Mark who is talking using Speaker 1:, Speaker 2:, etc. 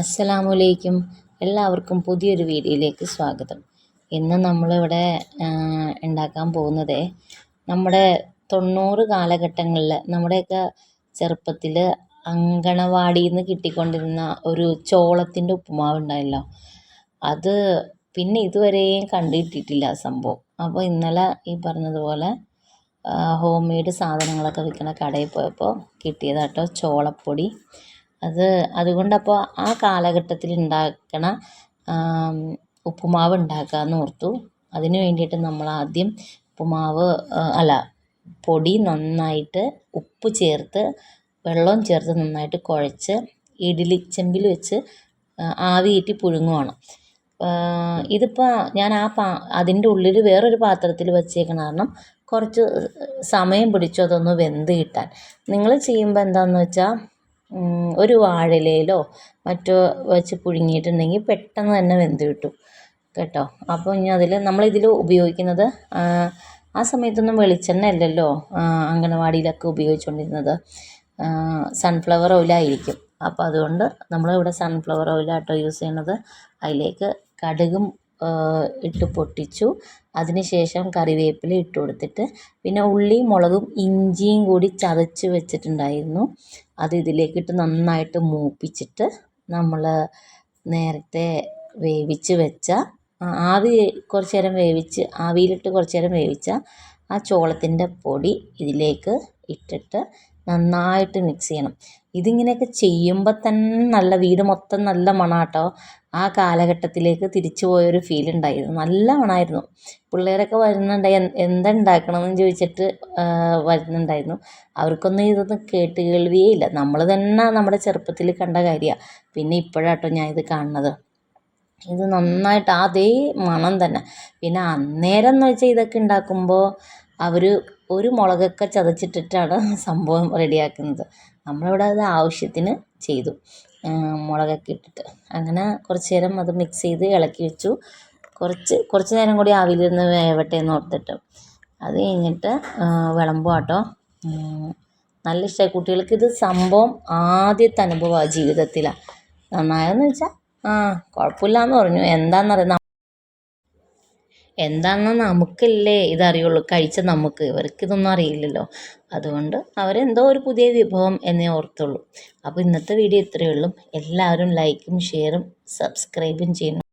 Speaker 1: അസ്സലാമലൈക്കും. എല്ലാവർക്കും പുതിയൊരു വീഡിയോയിലേക്ക് സ്വാഗതം. ഇന്ന് നമ്മളിവിടെ ഉണ്ടാക്കാൻ പോകുന്നത് നമ്മുടെ തൊണ്ണൂറ് കാലഘട്ടങ്ങളിൽ നമ്മുടെയൊക്കെ ചെറുപ്പത്തിൽ അങ്കണവാടിയിൽ നിന്ന് കിട്ടിക്കൊണ്ടിരുന്ന ഒരു ചോളത്തിന്റെ ഉപ്പുമാവ് ഉണ്ടായല്ലോ. അത് പിന്നെ ഇതുവരെയും കണ്ടുകിട്ടിയിട്ടില്ല സംഭവം. അപ്പോൾ ഇന്നലെ ഈ പറഞ്ഞതുപോലെ ഹോം മെയ്ഡ് സാധനങ്ങളൊക്കെ വിൽക്കുന്ന കടയിൽ പോയപ്പോൾ കിട്ടിയതാട്ടോ ചോളപ്പൊടി. അത് അതുകൊണ്ടപ്പോൾ ആ കാലഘട്ടത്തിൽ ഉണ്ടാക്കണ ഉപ്പുമാവ് ഉണ്ടാക്കാമെന്ന് ഓർത്തു. അതിന് വേണ്ടിയിട്ട് നമ്മൾ ആദ്യം ഉപ്പുമാവ് അല്ല പൊടി നന്നായിട്ട് ഉപ്പ് ചേർത്ത് വെള്ളം ചേർത്ത് നന്നായിട്ട് കുഴച്ച് ഇഡ്ഡലിച്ചെമ്പിൽ വെച്ച് ആവി കയറ്റി പുഴുങ്ങുവാണ്. ഇതിപ്പോൾ ഞാൻ ആ പാ അതിന്റെ ഉള്ളിൽ വേറൊരു പാത്രത്തിൽ വച്ചേക്കണ കാരണം കുറച്ച് സമയം പിടിച്ചു അതൊന്ന് വെന്ത് കിട്ടാൻ. നിങ്ങൾ ചെയ്യുമ്പോൾ എന്താണെന്ന് വെച്ചാൽ ഒരു വാഴയിലയിലോ മറ്റോ വെച്ച് പുഴുങ്ങിയിട്ടുണ്ടെങ്കിൽ പെട്ടെന്ന് തന്നെ വെന്ത് കിട്ടും. കേട്ടോ? അപ്പോൾ ഇനി അതിൽ നമ്മളിതിൽ ഉപയോഗിക്കുന്നത് ആ സമയത്തൊന്നും വെളിച്ചെണ്ണ അല്ലല്ലോ അംഗനവാടിയിലൊക്കെ ഉപയോഗിച്ചുകൊണ്ടിരുന്നത്. സൺഫ്ലവർ ഓയിലായിരിക്കും അപ്പോൾ അതുകൊണ്ട് നമ്മളിവിടെ സൺഫ്ലവർ ഓയിലാട്ടോ യൂസ് ചെയ്യണത് അതിലേക്ക് കടുകും ഇട്ട് പൊട്ടിച്ചു. അതിനുശേഷം കറിവേപ്പില ഇട്ട് കൊടുത്തിട്ട് പിന്നെ ഉള്ളിയും മുളകും ഇഞ്ചിയും കൂടി ചതച്ച് വെച്ചിട്ടുണ്ടായിരുന്നു. അത് ഇതിലേക്കിട്ട് നന്നായിട്ട് മൂപ്പിച്ചിട്ട് നമ്മൾ നേരത്തെ വേവിച്ച് വെച്ച ആവി കുറച്ച് നേരം വേവിച്ച് ആവിയിലിട്ട് കുറച്ച് നേരം വേവിച്ച ആ ചോളത്തിന്റെ പൊടി ഇതിലേക്ക് ഇട്ടിട്ട് നന്നായിട്ട് മിക്സ് ചെയ്യണം. ഇതിങ്ങനെയൊക്കെ ചെയ്യുമ്പോൾ തന്നെ നല്ല വീട് മൊത്തം നല്ല മണാട്ടോ. ആ കാലഘട്ടത്തിലേക്ക് തിരിച്ചു പോയൊരു ഫീൽ ഉണ്ടായിരുന്നു. നല്ല മണമായിരുന്നു പിള്ളേരൊക്കെ വരുന്നുണ്ടായി എന്താ ഉണ്ടാക്കണമെന്ന് ചോദിച്ചിട്ട് വരുന്നുണ്ടായിരുന്നു. അവർക്കൊന്നും ഇതൊന്നും കേട്ട് കേൾവിയേ ഇല്ല. നമ്മൾ തന്നെ നമ്മുടെ ചെറുപ്പത്തിൽ കണ്ട കാര്യമാണ് പിന്നെ ഇപ്പോഴാട്ടോ ഞാൻ ഇത് കാണുന്നത്. ഇത് നന്നായിട്ട് അതേ മണം തന്നെ. പിന്നെ അന്നേരം എന്ന് വെച്ചാൽ ഇതൊക്കെ ഉണ്ടാക്കുമ്പോൾ അവർ ഒരു മുളകൊക്കെ ചതച്ചിട്ടിട്ടാണ് സംഭവം റെഡിയാക്കുന്നത്. നമ്മളിവിടെ അത് ആവശ്യത്തിന് ചെയ്തു. മുളകൊക്കെ ഇട്ടിട്ട്. അങ്ങനെ കുറച്ച് നേരം അത് മിക്സ് ചെയ്ത് ഇളക്കി വെച്ചു. കുറച്ച് കുറച്ച് നേരം കൂടി ആവിയിലിരുന്ന് വേവട്ടെ എന്ന് ഓർത്തിട്ട്. അത് കഴിഞ്ഞിട്ട് വിളമ്പുക കേട്ടോ നല്ല ഇഷ്ടമായി കുട്ടികൾക്ക് ഇത് സംഭവം ആദ്യത്തെ അനുഭവമാണ് ജീവിതത്തിലാണ് നന്നായെന്ന് വെച്ചാൽ ആ കുഴപ്പമില്ല എന്ന് പറഞ്ഞു എന്താണെന്നറിയാം എന്താണെന്ന് നമുക്കല്ലേ ഇതറിയുള്ളൂ. കഴിച്ച നമുക്ക് ഇവർക്ക് ഇതൊന്നും അറിയില്ലല്ലോ. അതുകൊണ്ട് അവരെന്തോ ഒരു പുതിയ വിഭവം എന്നേ ഓർത്തുള്ളൂ. അപ്പോൾ ഇന്നത്തെ വീഡിയോ ഇത്രയേ ഉള്ളൂ. എല്ലാവരും ലൈക്കും ഷെയറും സബ്സ്ക്രൈബും ചെയ്യണം.